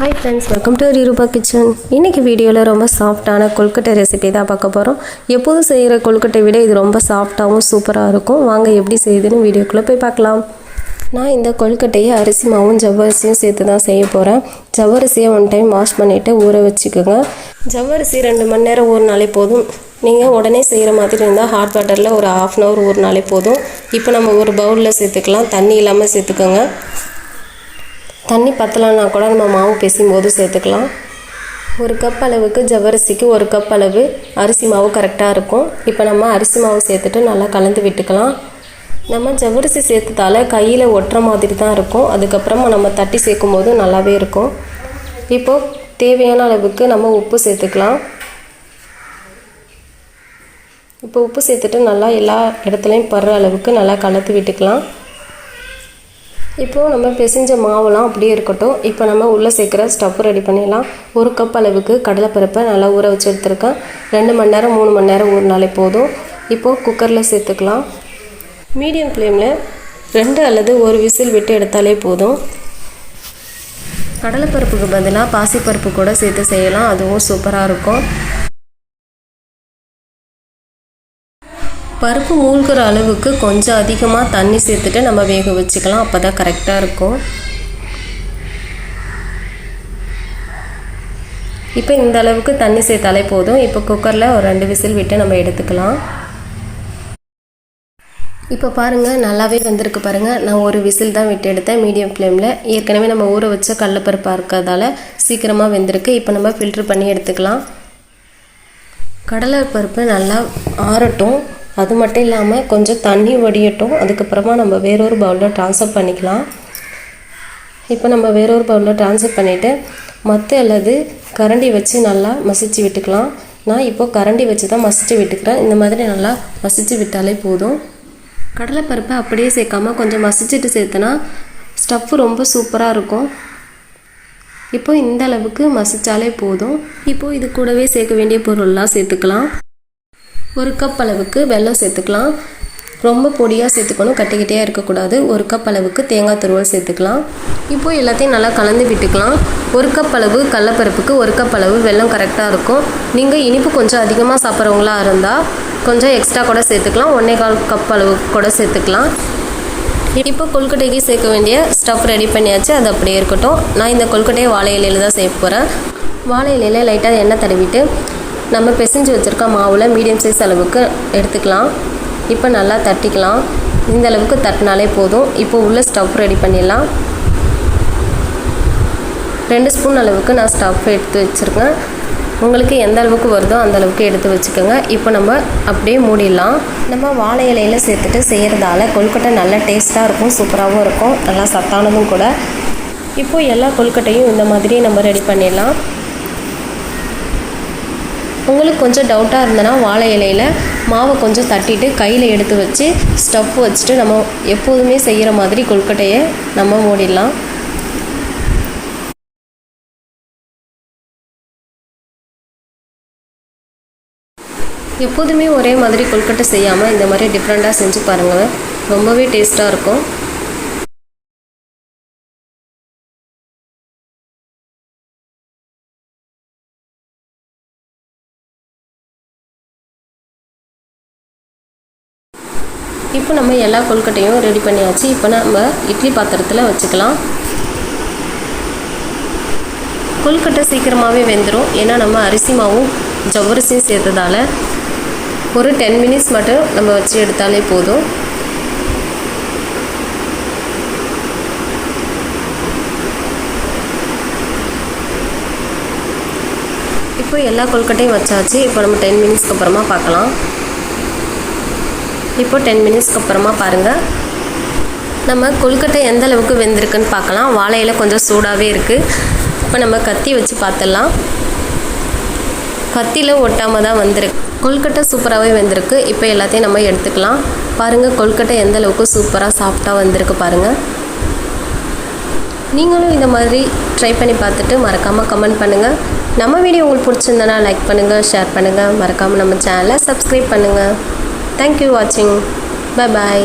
Hi friends welcome to Rupa kitchen இன்றைக்கி வீடியோவில் ரொம்ப சாஃப்டான கொழுக்கட்டை ரெசிபி தான் பார்க்க போகிறோம் எப்போதும் செய்கிற கொழுக்கட்டை விட இது ரொம்ப சாஃப்டாகவும் சூப்பராக இருக்கும். வாங்க எப்படி செய்யுதுன்னு வீடியோக்குள்ளே போய் பார்க்கலாம். நான் இந்த கொழுக்கட்டையை அரிசி மாவும் ஜவ்வரிசியும் சேர்த்து தான் செய்ய போகிறேன் ஜவ்வரிசியை ஒன் டைம் வாஷ் பண்ணிவிட்டு ஊற வச்சுக்கோங்க. ஜவ்வரிசி ரெண்டு மணி நேரம் ஊறினாலே போதும். நீங்கள் உடனே செய்கிற மாதிரி இருந்தால் ஹாட் வாட்டரில் ஒரு ஆஃப் அன் ஹவர் ஊறினாலே போதும். இப்போ நம்ம ஒரு பவுலில் சேர்த்துக்கலாம். தண்ணி இல்லாமல் சேர்த்துக்கோங்க. தண்ணி பத்தலைன்னா கூட நம்ம மாவு பிசையும் சேர்த்துக்கலாம். ஒரு கப் அளவுக்கு ஜவ்வரிசிக்கு ஒரு கப் அளவு அரிசி மாவு கரெக்டாக இருக்கும். இப்போ நம்ம அரிசி மாவு சேர்த்துட்டு நல்லா கலந்து விட்டுக்கலாம். நம்ம ஜவ்வரிசி சேர்த்ததால கையில் ஒட்டுற மாதிரி தான் இருக்கும். அதுக்கப்புறமா நம்ம தட்டி சேர்க்கும் போது நல்லாவே இருக்கும். இப்போது தேவையான அளவுக்கு நம்ம உப்பு சேர்த்துக்கலாம். இப்போ உப்பு சேர்த்துட்டு நல்லா எல்லா இடத்துலையும் படுற அளவுக்கு நல்லா கலந்து விட்டுக்கலாம். இப்போது நம்ம பிசைஞ்ச மாவுலாம் அப்படியே இருக்கட்டும். இப்போ நம்ம உள்ளே சேர்க்குற ஸ்டஃப் ரெடி பண்ணிடலாம். ஒரு கப் அளவுக்கு கடலைப்பருப்பை நல்லா ஊற வச்சு எடுத்துருக்கேன். ரெண்டு மணி நேரம் மூணு மணி நேரம் ஊறினாலே போதும். இப்போது குக்கரில் சேர்த்துக்கலாம். மீடியம் ஃப்ளேமில் ரெண்டு அல்லது ஒரு விசில் விட்டு எடுத்தாலே போதும். கடலைப்பருப்புக்கு பதிலாக பாசிப்பருப்பு கூட சேர்த்து செய்யலாம். அதுவும் சூப்பராக இருக்கும். பருப்பு மூழ்கிற அளவுக்கு கொஞ்சம் அதிகமாக தண்ணி சேர்த்துட்டு நம்ம வேக வச்சுக்கலாம். அப்போ தான் கரெக்டாக இருக்கும். இப்போ இந்த அளவுக்கு தண்ணி சேர்த்தாலே போதும். இப்போ குக்கரில் ஒரு ரெண்டு விசில் விட்டு நம்ம எடுத்துக்கலாம். இப்போ பாருங்கள் நல்லாவே வந்திருக்கு பாருங்கள் நான் ஒரு விசில் தான் விட்டு எடுத்தேன் மீடியம் ஃப்ளேமில் ஏற்கனவே நம்ம ஊற வச்ச கடலப்பருப்பாக இருக்கிறதால சீக்கிரமாக வெந்திருக்கு. இப்போ நம்ம ஃபில்ட்ரு பண்ணி எடுத்துக்கலாம். கடலை பருப்பு நல்லா ஆறட்டும். அது மட்டும் இல்லாமல் கொஞ்சம் தண்ணி வடியட்டும். அதுக்கப்புறமா நம்ம வேறொரு பவுலில் ட்ரான்ஸ்ஃபர் பண்ணிக்கலாம். இப்போ நம்ம வேறொரு பவுலில் ட்ரான்ஸ்ஃபர் பண்ணிவிட்டு மற்ற அல்லது கரண்டி வச்சு நல்லா மசிச்சு விட்டுக்கலாம். நான் இப்போது கரண்டி வச்சு தான் மசிச்சு விட்டுக்கிறேன். இந்த மாதிரி நல்லா மசிச்சு விட்டாலே போதும். கடலைப்பருப்பை அப்படியே சேர்க்காம கொஞ்சம் மசிச்சுட்டு சேர்த்தனா ஸ்டஃப்பு ரொம்ப சூப்பராக இருக்கும். இப்போ இந்த அளவுக்கு மசித்தாலே போதும். இப்போது இது கூடவே சேர்க்க வேண்டிய பொருள்லாம் சேர்த்துக்கலாம். ஒரு கப் அளவுக்கு வெல்லம் சேர்த்துக்கலாம். ரொம்ப பொடியாக சேர்த்துக்கணும் கட்டிக்கிட்டே இருக்கக்கூடாது. ஒரு கப் அளவுக்கு தேங்காய் துருவல் சேர்த்துக்கலாம். இப்போ எல்லாத்தையும் நல்லா கலந்து விட்டுக்கலாம். ஒரு கப் அளவு கடலப்பருப்புக்கு ஒரு கப் அளவு வெல்லம் கரெக்டாக இருக்கும். நீங்கள் இனிப்பு கொஞ்சம் அதிகமாக சாப்பிட்றவங்களா இருந்தால் கொஞ்சம் எக்ஸ்ட்ரா கூட சேர்த்துக்கலாம். ஒன்றே கால் கப் அளவு கூட சேர்த்துக்கலாம். இப்போ கொல்கட்டைக்கு சேர்க்க வேண்டிய ஸ்டஃப் ரெடி பண்ணியாச்சு. அது அப்படியே இருக்கட்டும். நான் இந்த கொல்கட்டையை வாழை இலையில் தான் சேர்க்க போகிறேன் வாழை இலையில் லைட்டாக எண்ணெய் தடவிட்டு நம்ம பிசைஞ்சு வச்சுருக்க மாவில் மீடியம் சைஸ் அளவுக்கு எடுத்துக்கலாம். இப்போ நல்லா தட்டிக்கலாம். இந்த அளவுக்கு தட்டினாலே போதும். இப்போ உள்ள ஸ்டவ் ரெடி பண்ணிடலாம். ரெண்டு ஸ்பூன் அளவுக்கு நான் ஸ்டவ் எடுத்து வச்சுருக்கேன். உங்களுக்கு எந்த அளவுக்கு வருதோ அந்த அளவுக்கு எடுத்து வச்சுக்கோங்க. இப்போ நம்ம அப்படியே மூடிடலாம். நம்ம வாழை இலையில் சேர்த்துட்டு செய்கிறதால கொழுக்கட்டை நல்லா டேஸ்ட்டாக இருக்கும் சூப்பராகவும் இருக்கும். நல்லா சத்தானதும் கூட. இப்போது எல்லா கொழுக்கட்டையும் இந்த மாதிரி நம்ம ரெடி பண்ணிடலாம். உங்களுக்கு கொஞ்சம் டவுட்டாக இருந்ததுன்னா வாழை இலையில் மாவை கொஞ்சம் தட்டிட்டு கையில் எடுத்து வச்சு ஸ்டவ் வச்சுட்டு நம்ம எப்போதுமே செய்கிற மாதிரி கொழுக்கட்டையை நம்ம மூடிடலாம். எப்போதுமே ஒரே மாதிரி கொழுக்கட்டை செய்யாமல் இந்த மாதிரி டிஃப்ரெண்ட்டாக செஞ்சு பாருங்கள் ரொம்பவே டேஸ்ட்டாக இருக்கும். இப்போ நம்ம எல்லா கொழுக்கட்டையும் ரெடி பண்ணியாச்சு. இப்போ நம்ம இட்லி பாத்திரத்தில் வச்சுக்கலாம். கொழுக்கட்டை சீக்கிரமாகவே வெந்துடும் ஏன்னா நம்ம அரிசி மாவும் ஜவ்வரிசியும் சேர்த்ததால ஒரு டென் மினிட்ஸ் மட்டும் நம்ம வச்சு எடுத்தாலே போதும். இப்போ எல்லா கொழுக்கட்டையும் வச்சாச்சு. இப்போ நம்ம டென் மினிட்ஸ்க்கு அப்புறமா பார்க்கலாம். இப்போ டென் மினிட்ஸ்க்கு அப்புறமா பாருங்கள் நம்ம கொழுக்கட்டை எந்த அளவுக்கு வெந்திருக்குன்னு பார்க்கலாம். வாழையில் கொஞ்சம் சூடாகவே இருக்குது இப்போ நம்ம கத்தி வச்சு பார்த்துடலாம் கத்தியில் ஒட்டாமல் தான் வந்திருக்கு. கொழுக்கட்டை சூப்பராகவே வந்திருக்கு. இப்போ எல்லாத்தையும் நம்ம எடுத்துக்கலாம். பாருங்கள் கொழுக்கட்டை எந்த அளவுக்கு சூப்பராக சாஃப்டாக வந்திருக்கு பாருங்கள் நீங்களும் இந்த மாதிரி ட்ரை பண்ணி பார்த்துட்டு மறக்காமல் கமெண்ட் பண்ணுங்கள் நம்ம வீடியோ உங்களுக்கு பிடிச்சிருந்தனா லைக் பண்ணுங்கள் ஷேர் பண்ணுங்கள் மறக்காமல் நம்ம சேனலை சப்ஸ்கிரைப் பண்ணுங்கள் தேங்க்யூ வாட்சிங் பை பாய்